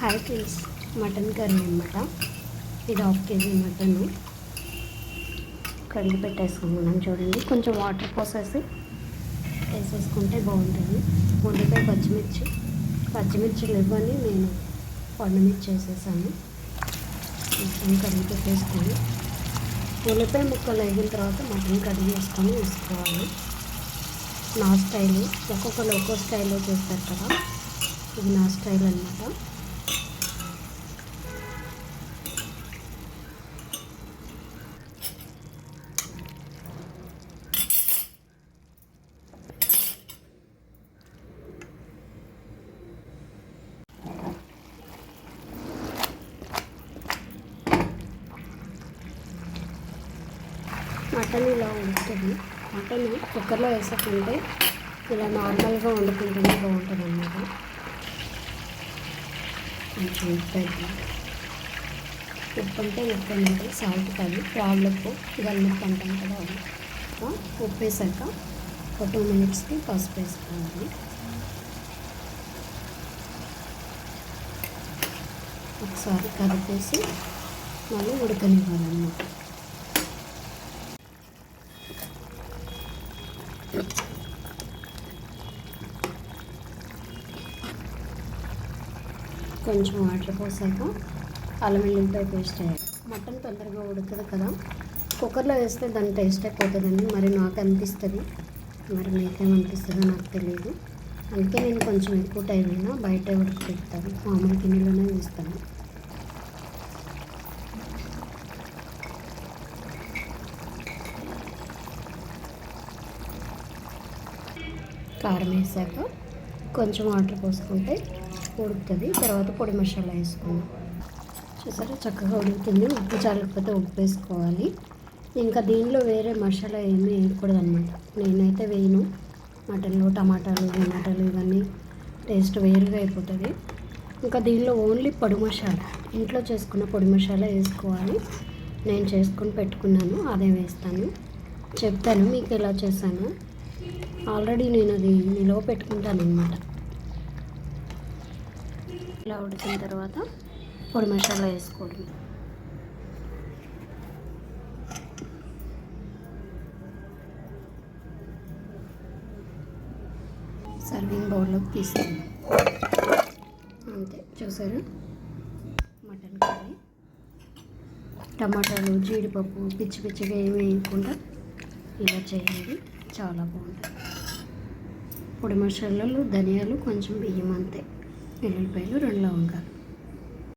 Hi friends mutton curry అనమాట ఇది half KG mutton కడిగి పెట్టేసుకున్నాం చూడండి. కొంచెం వాటర్ పోసేసి వేసేసుకుంటే బాగుంటుంది. ఉల్లిపాయ పచ్చిమిర్చి. పచ్చిమిర్చి ఇవ్వని నేను పండుమిర్చి వేసేసాను మొత్తం కడిగి పెట్టేసుకొని ఉల్లిపాయ ముక్కలు వేగిన తర్వాత మటన్ కడిగి వేసుకొని వేసుకోవాలి. నా స్టైల్ ఒక్కొక్కరు ఒక్కో స్టైల్లో చేస్తారు కదా. ఇది నా స్టైల్ అనమాట మటన్ ఇలా ఉంటుంది. మటన్ కుక్కర్లో వేసాకంటే ఇలా నార్మల్గా వండుకుంటుంది బాగుంటుంది అన్నమాట కొంచెం ఉప్పు ఉప్పు అంటే ఉప్పు అనేది సాల్ట్ కాదు రాళ్ళ ఉప్పు గల్లుప్పు అంటాం కదా ఉప్పు వేసాక ఒక టూ మినిట్స్కి పసుపు వేసుకోవాలి. ఒకసారి కలిపేసి మళ్ళీ ఉడకనివ్వాలన్నమాట. కొంచెం వాటర్ పోసాక అల్లం వెల్లుల్లిపాయ పేస్ట్ వేయాలి. మటన్ తొందరగా ఉడకదు కదా. కుక్కర్లో వేస్తే దాని టేస్ట్ అయిపోతుందండి మరి నాకు అనిపిస్తుంది. మరి మీకేమనిపిస్తుందో నాకు తెలియదు అందుకే నేను కొంచెం ఎక్కువ టైం అయినా బయట ఉడకపెడతాను. మామూలు గిన్నెలోనే వేస్తాను కారం వేసాక కొంచెం వాటర్ పోసుకుంటే ఉడుకుతుంది. తర్వాత పొడి మసాలా వేసుకుందాం. చూసారా? చక్కగా ఉడుకుతుంది. ఉప్పు చాలకపోతే ఉప్పు వేసుకోవాలి. ఇంకా దీనిలో వేరే మసాలా ఏమీ వేయకూడదు అనమాట నేనైతే వేయను. మటన్లో టమాటాలు టమాటాలు ఇవన్నీ టేస్ట్ వేరుగా అయిపోతుంది. ఇంకా దీనిలో ఓన్లీ పొడి మసాలా. ఇంట్లో చేసుకున్న పొడి మసాలా వేసుకోవాలి. నేను చేసుకొని పెట్టుకున్నాను. అదే వేస్తాను. చెప్తాను మీకు ఎలా చేశాను. ఆల్రెడీ నేను అది నిలవ పెట్టుకుంటాను అనమాట ఇలా ఉడికిన తర్వాత పొడి మసాలా వేసుకోవడం సర్వింగ్ బౌల్లోకి తీసుకుందాం అంతే చూసారు? Mutton curry. టమాటాలు జీడిపప్పు పిచ్చి పిచ్చిగా ఏమి వేయకుండా ఇలా చేయండి. చాలా బాగుంటుంది. పొడి మసాలాలు ధనియాలు కొంచెం బియ్యం అంతే. వెల్లుల్లిపాయలు రెండు లవంగాలు.